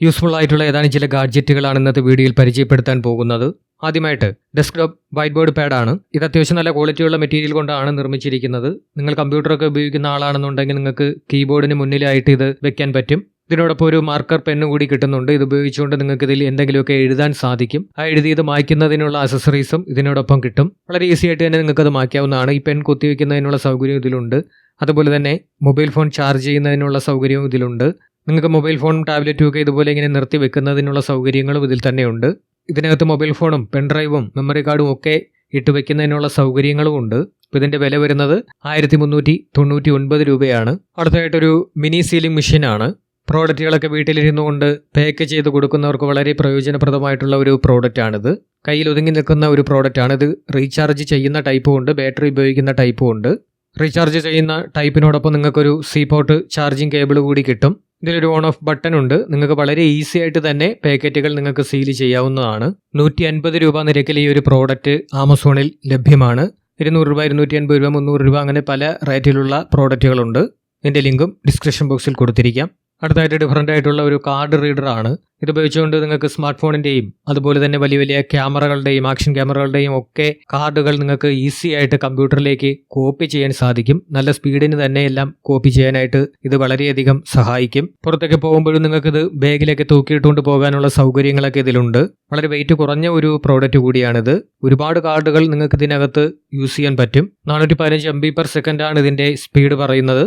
Useful ആയിട്ടുള്ള ഏതാനും ചില ഗാഡ്ജറ്റുകളാണ് ഇന്നത്തെ വീഡിയോയിൽ പരിചയപ്പെടുത്താൻ പോകുന്നത്. ആദ്യമായിട്ട് ഡെസ്ക്ടോപ്പ് വൈറ്റ് ബോർഡ് പാഡാണ് ഇത് അത്യാവശ്യം നല്ല ക്വാളിറ്റിയുള്ള മെറ്റീരിയൽ കൊണ്ടാണ് നിർമ്മിച്ചിരിക്കുന്നത്. നിങ്ങൾ കമ്പ്യൂട്ടറൊക്കെ ഉപയോഗിക്കുന്ന ആളാണെന്നുണ്ടെങ്കിൽ നിങ്ങൾക്ക് കീബോർഡിന് മുന്നിലായിട്ട് ഇത് വെക്കാൻ പറ്റും. ഇതിനോടൊപ്പം ഒരു മാർക്കർ പെന്ന് കൂടി കിട്ടുന്നുണ്ട്. ഇത് ഉപയോഗിച്ചുകൊണ്ട് നിങ്ങൾക്ക് ഇതിൽ എന്തെങ്കിലുമൊക്കെ എഴുതാൻ സാധിക്കും. ആ എഴുതിയത് മായ്ക്കുന്നതിനുള്ള അസസറീസും ഇതിനോടൊപ്പം കിട്ടും. വളരെ ഈസി ആയിട്ട് തന്നെ നിങ്ങൾക്ക് അത് മായ്ക്കാവുന്നതാണ്. ഈ പെൻ കുത്തിവെക്കുന്നതിനുള്ള സൗകര്യം ഇതിലുണ്ട്. അതുപോലെ തന്നെ മൊബൈൽ ഫോൺ ചാർജ് ചെയ്യുന്നതിനുള്ള സൗകര്യവും ഇതിലുണ്ട്. നിങ്ങൾക്ക് മൊബൈൽ ഫോണും ടാബ്ലറ്റും ഒക്കെ ഇതുപോലെ ഇങ്ങനെ നിർത്തി വെക്കുന്നതിനുള്ള സൗകര്യങ്ങളും ഇതിൽ തന്നെയുണ്ട്. ഇതിനകത്ത് മൊബൈൽ ഫോണും പെൻഡ്രൈവും മെമ്മറി കാർഡും ഒക്കെ ഇട്ട് വെക്കുന്നതിനുള്ള സൗകര്യങ്ങളും ഉണ്ട്. അപ്പോൾ ഇതിന്റെ വില വരുന്നത് ആയിരത്തി മുന്നൂറ്റി തൊണ്ണൂറ്റി ഒൻപത് രൂപയാണ്. അടുത്തതായിട്ടൊരു മിനി സീലിംഗ് മെഷീനാണ് പ്രോഡക്റ്റുകളൊക്കെ വീട്ടിലിരുന്നു കൊണ്ട് പാക്ക് ചെയ്ത് കൊടുക്കുന്നവർക്ക് വളരെ പ്രയോജനപ്രദമായിട്ടുള്ള ഒരു പ്രോഡക്റ്റാണിത് കയ്യിൽ ഒതുങ്ങി നിൽക്കുന്ന ഒരു പ്രോഡക്റ്റാണ് ഇത് റീചാർജ് ചെയ്യുന്ന ടൈപ്പും ഉണ്ട്. ബാറ്ററി ഉപയോഗിക്കുന്ന ടൈപ്പും ഉണ്ട്. റീചാർജ് ചെയ്യുന്ന ടൈപ്പിനോടൊപ്പം നിങ്ങൾക്കൊരു സി പോർട്ട് ചാർജിങ് കേബിൾ കൂടി കിട്ടും. ഇതിലൊരു ഓൺ ഓഫ് ബട്ടൺ ഉണ്ട്. നിങ്ങൾക്ക് വളരെ ഈസി ആയിട്ട് തന്നെ പാക്കറ്റുകൾ നിങ്ങൾക്ക് സീൽ ചെയ്യാവുന്നതാണ്. നൂറ്റി അൻപത് രൂപ നിരക്കിൽ ഈ ഒരു പ്രോഡക്റ്റ് ആമസോണിൽ ലഭ്യമാണ്. ഇരുന്നൂറ് രൂപ ഇരുന്നൂറ്റി അൻപത് രൂപ മുന്നൂറ് രൂപ അങ്ങനെ പല റേറ്റിലുള്ള പ്രോഡക്റ്റുകളുണ്ട് ഇതിന്റെ ലിങ്കും ഡിസ്ക്രിപ്ഷൻ ബോക്സിൽ കൊടുത്തിരിക്കാം. അടുത്തായിട്ട് ഡിഫറന്റ് ആയിട്ടുള്ള ഒരു കാർഡ് റീഡർ ആണ് ഇത് ഉപയോഗിച്ചുകൊണ്ട് നിങ്ങൾക്ക് സ്മാർട്ട് ഫോണിന്റെയും അതുപോലെ തന്നെ വലിയ വലിയ ക്യാമറകളുടെയും ആക്ഷൻ ക്യാമറകളുടെയും ഒക്കെ കാർഡുകൾ നിങ്ങൾക്ക് ഈസി ആയിട്ട് കമ്പ്യൂട്ടറിലേക്ക് കോപ്പി ചെയ്യാൻ സാധിക്കും. നല്ല സ്പീഡിന് തന്നെ എല്ലാം കോപ്പി ചെയ്യാനായിട്ട് ഇത് വളരെയധികം സഹായിക്കും. പുറത്തൊക്കെ പോകുമ്പോഴും നിങ്ങൾക്ക് ഇത് ബാഗിലൊക്കെ തൂക്കിയിട്ടുകൊണ്ട് പോകാനുള്ള സൗകര്യങ്ങളൊക്കെ ഇതിലുണ്ട്. വളരെ വെയിറ്റ് കുറഞ്ഞ ഒരു പ്രോഡക്റ്റ് കൂടിയാണിത്. ഒരുപാട് കാർഡുകൾ നിങ്ങൾക്ക് ഇതിനകത്ത് യൂസ് ചെയ്യാൻ പറ്റും. നാനൂറ്റി പതിനഞ്ച് എം ബി പെർ സെക്കൻഡാണ് ആണ് ഇതിന്റെ സ്പീഡ് പറയുന്നത്.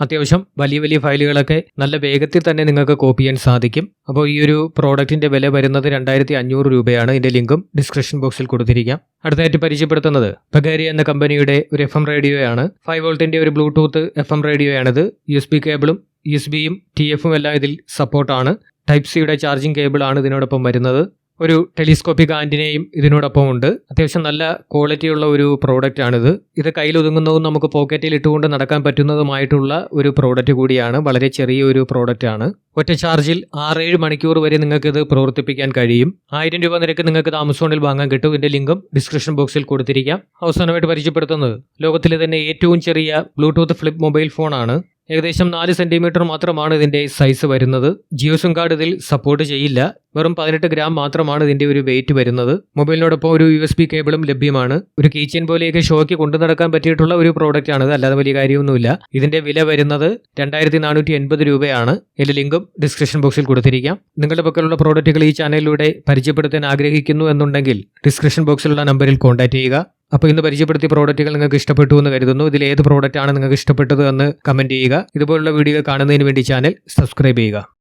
അത്യാവശ്യം വലിയ വലിയ ഫയലുകളൊക്കെ നല്ല വേഗത്തിൽ തന്നെ നിങ്ങൾക്ക് കോപ്പി ചെയ്യാൻ സാധിക്കും. അപ്പോൾ ഈ ഒരു പ്രോഡക്റ്റിന്റെ വില വരുന്നത് രണ്ടായിരത്തി അഞ്ഞൂറ് രൂപയാണ്. ഇതിന്റെ ലിങ്കും ഡിസ്ക്രിപ്ഷൻ ബോക്സിൽ കൊടുത്തിരിക്കാം. അടുത്തായിട്ട് പരിചയപ്പെടുത്തുന്നത് പഗാരി എന്ന കമ്പനിയുടെ ഒരു എഫ് എം റേഡിയോയാണ്. ഫൈവ് വോൾട്ടിന്റെ ഒരു ബ്ലൂടൂത്ത് എഫ് എം റേഡിയോയാണിത്. യു എസ് ബി കേബിളും യു എസ് ബിയും ടി എഫും എല്ലാം ഇതിൽ സപ്പോർട്ടാണ് ടൈപ്പ് സിയുടെ ചാർജിങ് കേബിളാണ് ഇതിനോടൊപ്പം വരുന്നത്. ഒരു ടെലിസ്കോപ്പിക് ആന്റിനയും ഇതിനോടൊപ്പം ഉണ്ട് അത്യാവശ്യം നല്ല ക്വാളിറ്റിയുള്ള ഒരു പ്രോഡക്റ്റ് ആണിത്. ഇത് കയ്യിൽ ഒതുങ്ങുന്നതും നമുക്ക് പോക്കറ്റിൽ ഇട്ടുകൊണ്ട് നടക്കാൻ പറ്റുന്നതുമായിട്ടുള്ള ഒരു പ്രോഡക്റ്റ് കൂടിയാണ്. വളരെ ചെറിയ ഒരു പ്രോഡക്റ്റ് ആണ്. ഒറ്റ ചാർജിൽ ആറേഴ് മണിക്കൂർ വരെ നിങ്ങൾക്ക് ഇത് പ്രവർത്തിപ്പിക്കാൻ കഴിയും. ആയിരം രൂപ നിരക്ക് നിങ്ങൾക്ക് ആമസോണിൽ വാങ്ങാൻ കിട്ടും. ഇതിന്റെ ലിങ്കും ഡിസ്ക്രിപ്ഷൻ ബോക്സിൽ കൊടുത്തിരിക്കാം. അവസാനമായിട്ട് പരിചയപ്പെടുത്തുന്നത് ലോകത്തിലെ തന്നെ ഏറ്റവും ചെറിയ ബ്ലൂടൂത്ത് ഫ്ലിപ്പ് മൊബൈൽ ഫോണാണ് ഏകദേശം നാല് സെന്റിമീറ്റർ മാത്രമാണ് ഇതിന്റെ സൈസ് വരുന്നത്. ജിയോ സിം കാർഡ് ഇതിൽ സപ്പോർട്ട് ചെയ്യില്ല. വെറും പതിനെട്ട് ഗ്രാം മാത്രമാണ് ഇതിന്റെ ഒരു വെയിറ്റ് വരുന്നത്. മൊബൈലിനോടൊപ്പം ഒരു യു എസ് ബി കേബിളും ലഭ്യമാണ്. ഒരു കീച്ചൻ പോലെയൊക്കെ ഷോയ്ക്ക് കൊണ്ടു നടക്കാൻ പറ്റിയിട്ടുള്ള ഒരു പ്രോഡക്റ്റ് ആണ് അല്ലാതെ വലിയ കാര്യമൊന്നുമില്ല. ഇതിന്റെ വില വരുന്നത് രണ്ടായിരത്തി നാനൂറ്റി എൺപത് രൂപയാണ്. ഇതിന്റെ ലിങ്കും ഡിസ്ക്രിപ്ഷൻ ബോക്സിൽ കൊടുത്തിരിക്കാം. നിങ്ങളുടെ പക്കലുള്ള പ്രോഡക്റ്റുകൾ ഈ ചാനലിലൂടെ പരിചയപ്പെടുത്താൻ ആഗ്രഹിക്കുന്നു എന്നുണ്ടെങ്കിൽ ഡിസ്ക്രിപ്ഷൻ ബോക്സിലുള്ള നമ്പറിൽ കോൺടാക്ട് ചെയ്യുക. അപ്പോൾ ഇന്ന് പരിചയപ്പെടുത്തിയ പ്രോഡക്റ്റുകൾ നിങ്ങൾക്ക് ഇഷ്ടപ്പെട്ടു എന്ന് കരുതുന്നു. ഇതിൽ ഏത് പ്രോഡക്റ്റ് ആണ് നിങ്ങൾക്ക് ഇഷ്ടപ്പെട്ടത് എന്ന് കമന്റ് ചെയ്യുക. ഇതുപോലുള്ള വീഡിയോ കാണുന്നതിന് വേണ്ടി ചാനൽ സബ്സ്ക്രൈബ് ചെയ്യുക.